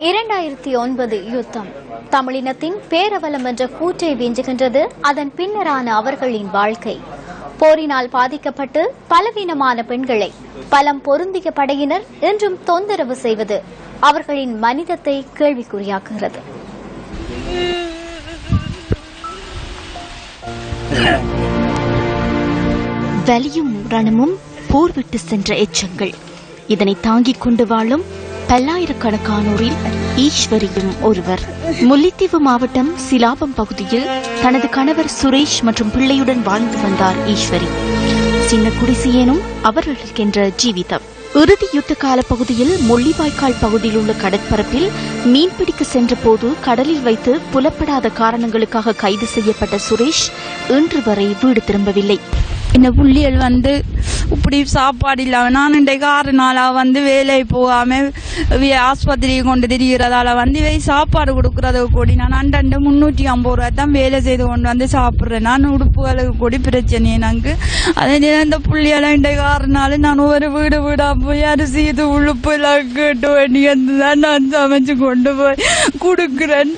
இரண்டாயிரத்தி ஒன்பது யுத்தம். தமிழினத்தின் பேரவலம் என்ற கூற்றை விஞ்சுகின்றது அதன் பின்னரான அவர்களின் வாழ்க்கை. போரினால் பாதிக்கப்பட்டு பலவீனமான பெண்களை பலம் பொருந்திய படையினர் இன்றும் தொந்தரவு செய்வது அவர்களின் மனிதத்தை கேள்விக்குறியாக்குகிறது. வலியும் ரணமும் போர்விட்டு சென்ற எச்சங்கள். இதனை தாங்கிக் கொண்டு வாழும் பல்லாயிரக்கணக்கானோரில் ஈஸ்வரியும் ஒருவர். முல்லைத்தீவு மாவட்டம் சிலாபம் பகுதியில் தனது கணவர் சுரேஷ் மற்றும் பிள்ளையுடன் வாழ்ந்து வந்தார் ஈஸ்வரி. சின்ன குடிசையேனும் அவர்களுக்கென்ற ஜீவிதம். இறுதி யுத்த கால பகுதியில் முள்ளிவாய்க்கால் பகுதியில் உள்ள கடற்பரப்பில் மீன்பிடிக்க சென்றபோது கடலில் வைத்து புலப்படாத காரணங்களுக்காக கைது செய்யப்பட்ட சுரேஷ் இன்று வரை வீடு திரும்பவில்லை. இந்த புள்ளிகள் வந்து இப்படி சாப்பாடு இல்லாம நான் இன்றைக்கு ஆறு நாளா வந்து வேலை போகாம ஆஸ்பத்திரியை கொண்டு திரிகிறதால வந்து இவை சாப்பாடு கொடுக்கறது கூடி நான் அண்டண்டு முன்னூற்றி ஐம்பது ரூபாய் தான் வேலை செய்து கொண்டு வந்து சாப்பிட்றேன். நான் உடுப்புகளுக்கு கூடி பிரச்சனை எனக்கு. அதே நேரம் இந்த புள்ளியெல்லாம் இன்றைக்கு ஆறு நாள் நான் ஒரு வீடு வீடா போய் அரிசி இது உழுப்புலாம் எல்லாம் கேட்டு வேண்டி தான் நான் சமைச்சு கொண்டு போய் கொடுக்குறேன்.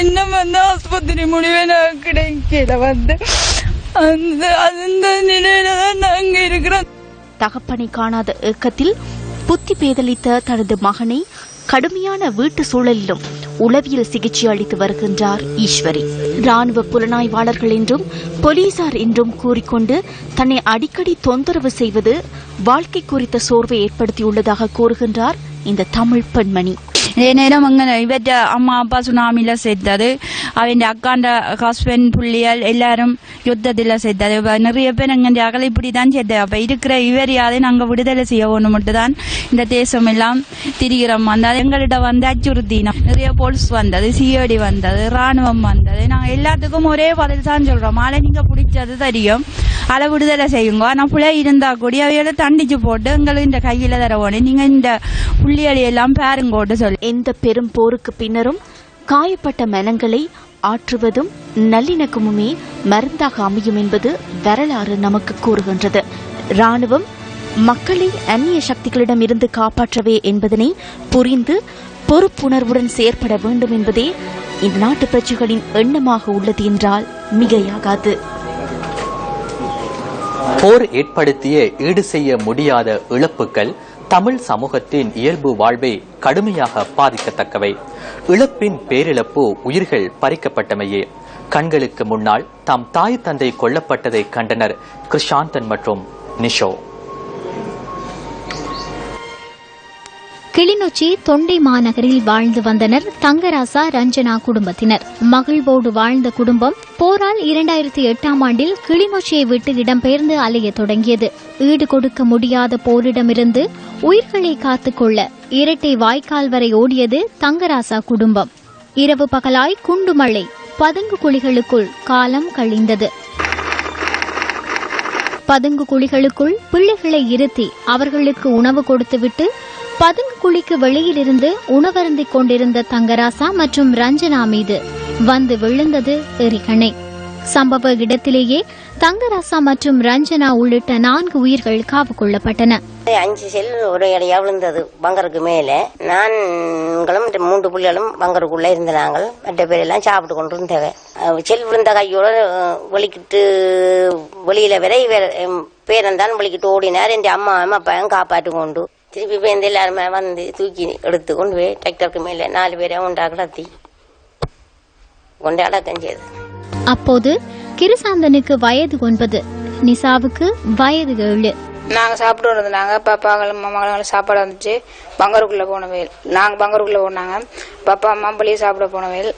என்ன வந்து ஆஸ்பத்திரி முடிவே நான் கிடைக்கல வந்து. அந்த அந்த நிலையில தான் நாங்க இருக்கிறோம். தகப்பனை காணாத ஏக்கத்தில் புத்தி பேதலித்த தனது மகனை கடுமையான வீட்டு சூழலிலும் உளவியல் சிகிச்சை அளித்து வருகின்றார் ஈஸ்வரி. ராணுவ புலனாய்வாளர்கள் என்றும் போலீசார் என்றும் கூறிக்கொண்டு தன்னை அடிக்கடி தொந்தரவு செய்வது வாழ்க்கை குறித்த சோர்வை ஏற்படுத்தியுள்ளதாக கூறுகின்றார் இந்த தமிழ் பெண்மணி. நேரம் அங்க இவற்ற அம்மா அப்பா சுனாமில செத்தது அவன் அக்காண்ட ஹஸ்பண்ட் புள்ளியல் எல்லாரும் யுத்தத்தில் செத்தது நிறைய பேர் எங்க அகலை இப்படி தான் செய்தது அப்போ இருக்கிற இவரையாவது நாங்கள் விடுதலை செய்ய ஒன்று மட்டும் தான் இந்த தேசம் எல்லாம் திரிகிறோம் வந்தது எங்கள்கிட்ட வந்து அச்சுறுத்தி நிறைய போலீஸ் வந்தது சிஐடி வந்தது ராணுவம் வந்தது நாங்கள் எல்லாத்துக்கும் ஒரே பதில் தான் சொல்கிறோம் ஆளை நீங்கள் பிடிச்சது தெரியும் அதை விடுதலை செய்யுங்க ஆனால் பிள்ளை இருந்தால் கூடி அவையோட தண்டிச்சு போட்டு எங்களுக்கு இந்த கையில் தரவோனே நீங்கள் இந்த புள்ளியலை எல்லாம் பாருங்கோட்டு சொல்லி எந்த பெரும் போருக்கு பின்னரும் காயப்பட்ட மனங்களை ஆற்றுவதும் நல்லிணக்கமுமே மருந்தாக அமையும் என்பது வரலாறு நமக்கு கூறுகின்றது. ராணுவம் மக்களை அந்நிய சக்திகளிடம் இருந்து காப்பாற்றவே என்பதனை புரிந்து பொறுப்புணர்வுடன் செயற்பட வேண்டும் என்பதே இந்த நாட்டு பிரஜைகளின் எண்ணமாக உள்ளது என்றால் மிகையாகாது. போர் ஏற்படுத்திய ஈடு செய்ய முடியாத இழப்புகள் தமிழ் சமூகத்தின் இயல்பு வாழ்வை கடுமையாக பாதிக்கத்தக்கவை. இழப்பின் பேரிழப்பு உயிர்கள் பறிக்கப்பட்டமையே. கண்களுக்கு முன்னால் தம் தாய் தந்தை கொல்லப்பட்டதை கண்டனர் கிருஷாந்தன் மற்றும் நிஷோ. கிளிநொச்சி தொண்டை மாநகரில் வாழ்ந்து வந்தனர் தங்கராசா ரஞ்சனா குடும்பத்தினர். மகிழ்வோடு வாழ்ந்த குடும்பம் போரால் இரண்டாயிரத்தி எட்டாம் ஆண்டில் கிளிநொச்சியை விட்டு இடம்பெயர்ந்து அலைய தொடங்கியது. ஈடு கொடுக்க முடியாத போரிடமிருந்து உயிர்களை காத்துக்கொள்ள இரட்டை வாய்க்கால் வரை ஓடியது தங்கராசா குடும்பம். இரவு பகலாய் குண்டுமழை பதுங்கு குழிகளுக்குள் காலம் கழிந்தது. பதுங்கு குழிகளுக்குள் பிள்ளைகளை இருத்தி அவர்களுக்கு உணவு கொடுத்துவிட்டு பதுங்கு குழிக்கு வெளியிலிருந்து உணவருந்திக் கொண்டிருந்த தங்கராசா மற்றும் ரஞ்சனா மீது வந்து விழுந்தது எரிகணை. சம்பவ இடத்திலேயே தங்கராசா மற்றும் ரஞ்சனா உள்ளிட்ட நான்கு உயிர்கள் காவு கொள்ளப்பட்டன. அஞ்சு செல் ஒரு இடையா விழுந்தது பங்கருக்கு மேலே. நான்களும் மூன்று புள்ளிகளும் பங்கருக்குள்ள இருந்த நாங்கள் மற்ற பேரெல்லாம் சாப்பிட்டு கொண்டு இருந்தவ செல் விழுந்த கையோட அஹ், வெளிக்கிட்டு வெளியில வரை இவர் எம் பேரன்தான் வெளிக்கிட்டு ஓடினார் என் அம்மா அம்மா அப்பாவும் காப்பாற்றி கொண்டு திருப்பி பேருந்து எல்லாருமே வந்து தூக்கி எடுத்து கொண்டு போய் டிராக்டருக்கு மேலே நாலு பேரை உண்டா கிடத்தி கொண்டு அடக்கம் செய்து அப்போது கிருசாந்தனுக்கு வயது ஒன்பது. நிசாவுக்கு வயது ஏழு. நாங்கள் சாப்பிட்டு இருந்தாங்க பாப்பாங்களும் மகளும் சாப்பாடு வந்துச்சு. பங்கருக்குள்ளே போன வயல். நாங்கள் பங்கருக்குள்ளே போனாங்க. பாப்பா அம்மா வெளியே சாப்பிட போன வயல்.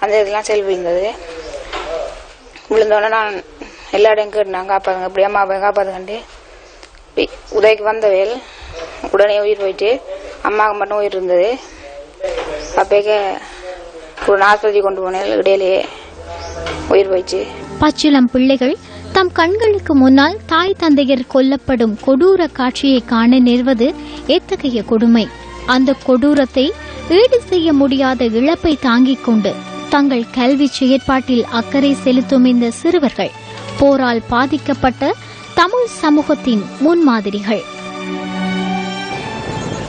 அந்த இதெல்லாம் செல் இருந்தது. விழுந்தோடனே நான் எல்லா இடம் கேட்டாங்க காப்பாதுங்க இப்படி அம்மா அப்பா காப்பாதுங்கண்டு உதவிக்கு வந்த வேல் உடனே உயிர் போயிட்டு அம்மாவுக்கு மட்டும் உயிர் இருந்தது. அப்பேக்க ஒரு ஆஸ்பத்திரி கொண்டு போனேன் இடையிலேயே உயிர் போயிடுச்சு பச்சிளம் பிள்ளைகள் தம் கண்களுக்கு முன்னால் தாய் தந்தையர் கொல்லப்படும் கொடூர காட்சியை காண நேர்வது எத்தகைய கொடுமை? அந்த கொடூரத்தை ஈடு செய்ய முடியாத இழப்பை தாங்கிக் கொண்டு தங்கள் கல்வி செயற்பாட்டில் அக்கறை செலுத்தும் இந்த சிறுவர்கள் போரால் பாதிக்கப்பட்ட தமிழ் சமூகத்தின் முன்மாதிரிகள்.